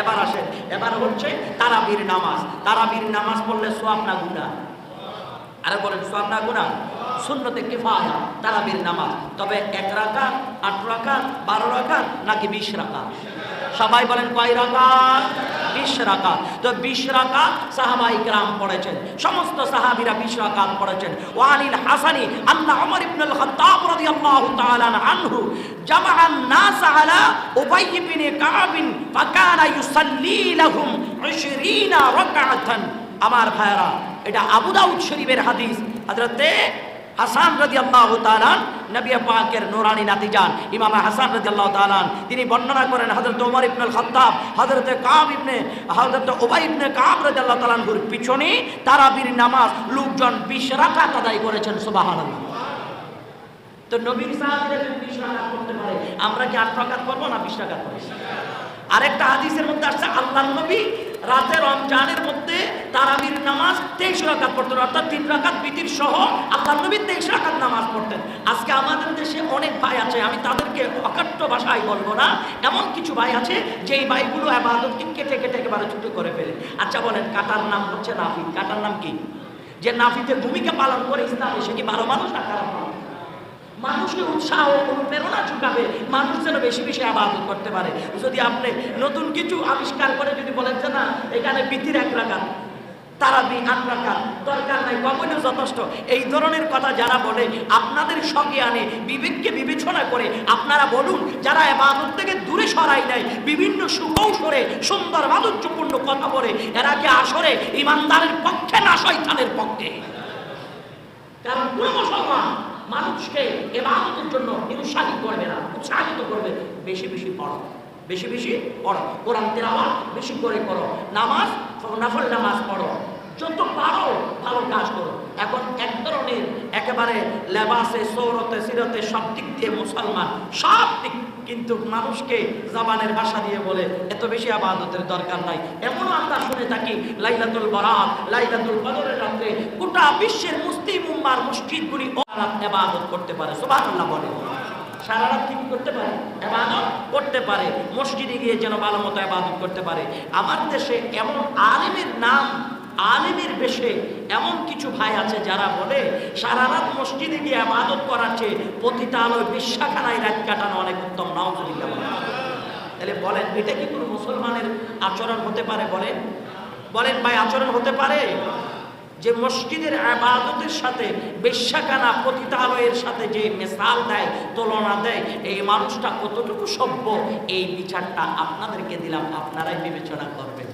এবার আসেন। এবার হচ্ছে তারাবির নামাজ। তারাবির নামাজ পড়লে সোয়াব না গুণা আরে বলেন, সোয়াব না গুণা শূন্যতে কিফায়া, তারাবির নামাজ। তবে এক রাকাত, আট রাকাত, বারো রাকাত, নাকি বিশ রাকাত? সবাই বলেন, কয় রাকাত? বিশ রাকাত। তো বিশ রাকাত সাহাবাই গ্রাম পড়েছেন। সমস্ত সাহাবিরা বিশ রাকাত পড়েছেন। ওয়ালিল হাসানি, আল্লাহ ওমর ইবনুল রাদিয়াল্লাহু তাআলা আনহু জামাআন নাস আলা উবাই ইবনে কাব ফাকানা ইউসাল্লি লাহুম 20 রাকাতান আমার ভাইরা এটা শরীফের হাদিস। হাসান রাদিয়াল্লাহু তাআলা নবী পাকের নূরানী হাসান রাদিয়াল্লাহু তাআলা তিনি বর্ণনা করেন হযরত ওমর ইবনে খাত্তাব হযরত কাব ইবনে, হযরত উবাই ইবনে কাব রাদিয়াল্লাহু তাআলার পিছনে তারাবির নামাজ লোকজন 20 রাকাত আদায় করেছেন, সুবহানাল্লাহ। তো নবীর সাহাবীরা 20 রাকাত করতে পারে, আমরা কি আট রাকাত করব না 20 রাকাত করব? আরেকটা হাদিসের মধ্যে আসছে আল্লাহ নবী রাতে রমজানের মধ্যে তারাবির নামাজ তেইশ রাকাত পড়তেন, অর্থাৎ তিন রাকাত বিতির সহ আল্লাহর নবী তেইশ রাকাত নামাজ পড়তেন। আজকে আমাদের দেশে অনেক ভাই আছে, আমি তাদেরকে অকাট্য ভাষায় বলব না, এমন কিছু ভাই আছে যেই ভাইগুলো আবাদতকে কেটে কেটে একেবারে ছুটো করে ফেলে। আচ্ছা বলেন, কাটার নাম হচ্ছে নাফি, কাটার নাম কি? যে নাফিতে ভূমিকা পালন করে ইসলামে, সে কি ভালো মানুষ না খারাপ মানুষ? মানুষকে উৎসাহ অনুপ্রেরণা চুকাবে মানুষ যেন বেশি বেশি আবাদত করতে পারে। যদি আপনি নতুন কিছু আবিষ্কার করে যদি বলেন যে, না, এখানে বিতির এক রাখা তারা বি আট রাখা দরকার নাই কখনো যথেষ্ট। এই ধরনের কথা যারা বলে, আপনাদের সঙ্গে আনে বিবেককে বিবেচনা করে আপনারা বলুন, যারা এবাদত থেকে দূরে সরাই নেয় বিভিন্ন সুকৌশলে সুন্দর মাধুর্যপূর্ণ কথা বলে, এরা কি আসরে, ইমানদারের পক্ষে না শয়তানের পক্ষে? কারণ কোনো মুসলমান মানুষকে এবাদতের জন্য নিরুৎসাহিত করবে না, উৎসাহিত করবে। বেশি বেশি পড়ো, বেশি বেশি পড়ো। কোরআন তেলাওয়াত বেশি করে করো। নামাজ নফল নামাজ পড়ো। যত পারো ভালো কাজ করো। এখন এক ধরনের একেবারে লেবাসে, সৌরতে, সিরতে সব দিক দিয়ে মুসলমান। সব দিক কিন্তু মানুষকে জাবানের ভাষা দিয়ে বলে, এত বেশি আবাদতের দরকার নাই। এমনও আমরা শুনে থাকি, লাইলাতুল বরাত, লাইলাতুল কদরের রাত্রে গোটা বিশ্বের মুসলিম উম্মার মসজিদগুলি এবাদত করতে পারে। সুবহানাল্লাহ বলে। সারা রাত কি করতে পারে? এবাদত করতে পারে। মসজিদে গিয়ে যেন ভালো মতো এবাদত করতে পারে। আমার দেশে এমন আলিমের নাম আলিমের বেশে এমন কিছু ভাই আছে যারা বলে সারা রাত মসজিদে গিয়ে আবাদত করার চেয়ে পতিতা আলোয় বিশ্বাখানায় রাত কাটানো অনেক উত্তম নাও তাহলে বলেন, এটা কি কোনো মুসলমানের আচরণ হতে পারে বলেন? বলেন, ভাই, আচরণ হতে পারে যে মসজিদের আবাদতের সাথে বেশ্যাখানা পতিতালয়ের সাথে যে মেসাল দেয়, তুলনা দেয়, এই মানুষটা কতটুকু সভ্য? এই বিচারটা আপনাদেরকে দিলাম, আপনারাই বিবেচনা করবেন।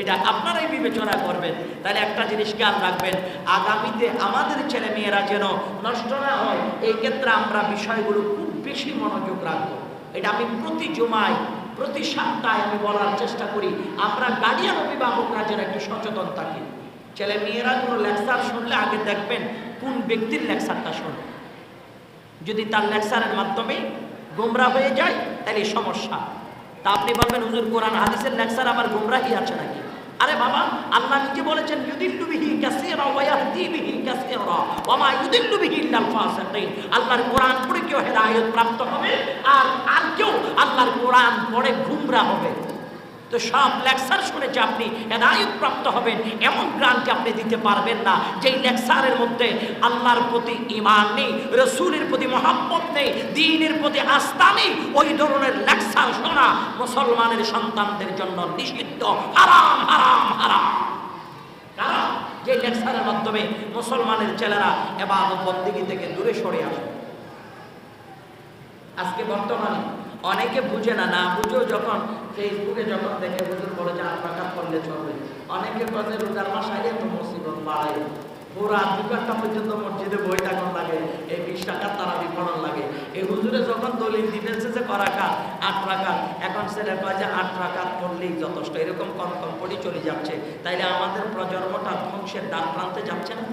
এটা আপনারাই বিবেচনা করবেন। তাহলে একটা জিনিস খেয়াল রাখবেন, আগামীতে আমাদের ছেলে মেয়েরা যেন নষ্ট না হয়, এই ক্ষেত্রে আমরা বিষয়গুলো খুব বেশি মনোযোগ রাখব। এটা আমি প্রতি জমায়, প্রতি সপ্তাহে আমি বলার চেষ্টা করি, আমরা গার্ডিয়ান অভিভাবকরা যেন একটু সচেতন থাকি। ছেলে মেয়েরা কোনো লেকচার শুনলে আগে দেখবেন কোন ব্যক্তির লেকচারটা শোনে। যদি তার লেকচারের মাধ্যমে গোমরা হয়ে যায়, তাহলে সমস্যা। তা আপনি বলবেন, হুজুর কোরআন, হাদিসের লেকচার আবার গোমরাহি আছে নাকি? আরে বাবা, আল্লাহ নিজে বলেছেন, ইউদিল্লুবিহি কাসীরা ওয়া ইয়াহদিবিহি কাসীরা ওয়া মা ইউদিল্লুবিহি ইল্লাল ফাসিকিন আল্লাহর কোরআন পড়ে কেউ হেদায়েত প্রাপ্ত হবে, আর আর কেউ আল্লাহর কোরআন পড়ে গুমরা হবে। তো সব লেকচার শুনেছে আপনি। হেদায়ত প্রাপ্ত হবেন। এমন গ্রান্টি আপনি দিতে পারবেন না, যেই লেকচারের মধ্যে আল্লাহর প্রতি ইমান নেই, রসুলের প্রতি মহাব্বত নেই, দিনের প্রতি আস্থা নেই, ওই ধরনের লেকচার শোনা মুসলমানের সন্তানদের জন্য নিষিদ্ধ। হারাম হারাম হারাম। কারণ যে লেকচারের মাধ্যমে মুসলমানের ছেলেরা এবার বন্দিগি থেকে দূরে সরে আসে। আজকে বর্তমানে অনেকে বুঝে না না বুঝেও যখন ফেসবুকে যখন দেখে হুজুর বলে যে আট টাকা করলে চলবে। অনেকে বলে রোজার মাসায় তো মুসিবত বাড়ায় পুরা দু ঘণ্টা পর্যন্ত মসজিদে বই টাকার লাগে, এই বিশ টাকার তারা বিপণন লাগে। এই হুজুরে যখন দলিল দিতেছে যে করা কাজ, আট টাকা এখন ছেলে কয় যে আট টাকা করলেই যথেষ্ট। এরকম কম কম করে চলে যাচ্ছে। তাইলে আমাদের প্রজন্মটা ধ্বংসের দ্বার প্রান্তে যাচ্ছে না?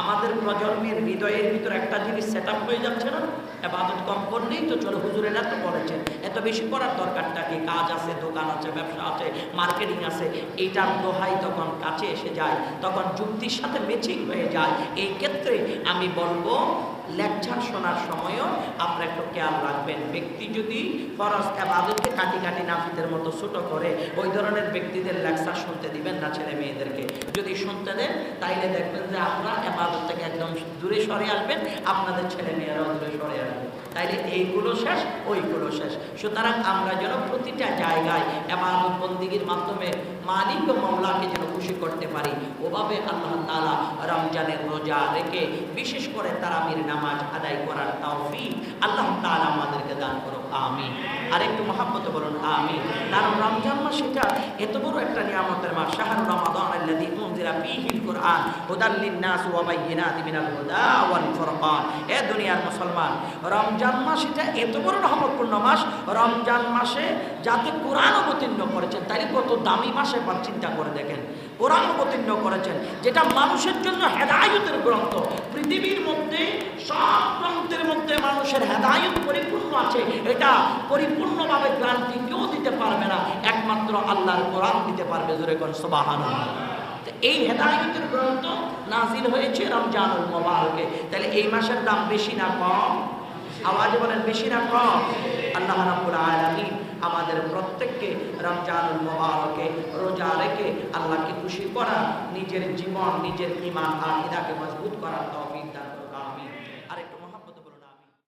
আমাদের প্রজন্মের হৃদয়ের ভিতরে একটা জিনিস সেট হয়ে যাচ্ছে না? এবাদত কম করলেই তো চলো হুজুরেরা তো বলেছেন এত বেশি করার দরকারটা কি? কাজ আছে, দোকান আছে, ব্যবসা আছে মার্কেটিং আছে। এইটার দোহাই তখন কাছে এসে যায়, তখন যুক্তির সাথে মেচিং হয়ে যায়। এই ক্ষেত্রে আমি বলব লেকচার শোনার সময়ও আপনার একটু খেয়াল রাখবেন। ব্যক্তি যদি ফরজ আবাদতকে কাটি কাটি নাফিদের মতো ছোট করে, ওই ধরনের ব্যক্তিদের লেকচার শুনতে দিবেন না ছেলে মেয়েদেরকে। যদি শুনতে দেন, তাইলে দেখবেন যে আপনারা আবাদত থেকে একদম দূরে সরে আসবেন, আপনাদের ছেলে মেয়েরাও দূরে সরে আসবে। তাইলে এইগুলো শেষ, ওইগুলো শেষ। সুতরাং আমরা যেন প্রতিটা জায়গায় এমানত বন্দিগির মাধ্যমে মালিক ও মামলাকে যেন খুশি করতে পারি। ওভাবে আল্লাহ তালা রমজানের রোজা রেখে বিশেষ করে তারা তারাবির নামাজ আদায় করার তৌফিক আল্লাহ তালা আমাদেরকে দান করো আমিন। আর একটু মহাব্বত বলুন, আমিন। কারণ রমজান মাস এটা এত বড় একটা নিয়ামতের মাস। শাহরুর রমাদান আল্লাযী উনজিলা ফীহিল কুরআন, হুদাল লিন-নাস ওয়া বাইয়িনাতিন মিনাল হুদা ওয়াল ফুরকান। এ দুনিয়ার মুসলমান, রমজান মাস এটা এত বড় রহমতপূর্ণ মাস। রমজান মাসে যাতে কোরআন অবতীর্ণ করেছেন তাই কত দামি মাসে চিন্তা করে দেখেন। কোরআন অবতীর্ণ করেছেন, যেটা মানুষের জন্য হেদায়তের গ্রন্থ। পৃথিবীর মধ্যে, সব গ্রন্থের মধ্যে মানুষের হেদায়ত পরিপূর্ণ আছে। এটা পরিপূর্ণভাবে গ্রান্তি কেউ দিতে পারবে না, একমাত্র আল্লাহর কোরআন দিতে পারবে, জোরে কোন সবাহান এই হেদায়তের গ্রন্থ নাজিল হয়েছে রমজানুল মোবারকে। তাহলে এই মাসের দাম বেশি না কম? আওয়াজে বলেন, বেশি না কম? আল্লাহ রাব্বুল আলামিন আমাদের প্রত্যেককে রমজানুল মোবারকে রোজা রেখে আল্লাহকে খুশি করা, নিজের জীবন, নিজের ইমান আকিদাকে মজবুত করার তৌফিক দান।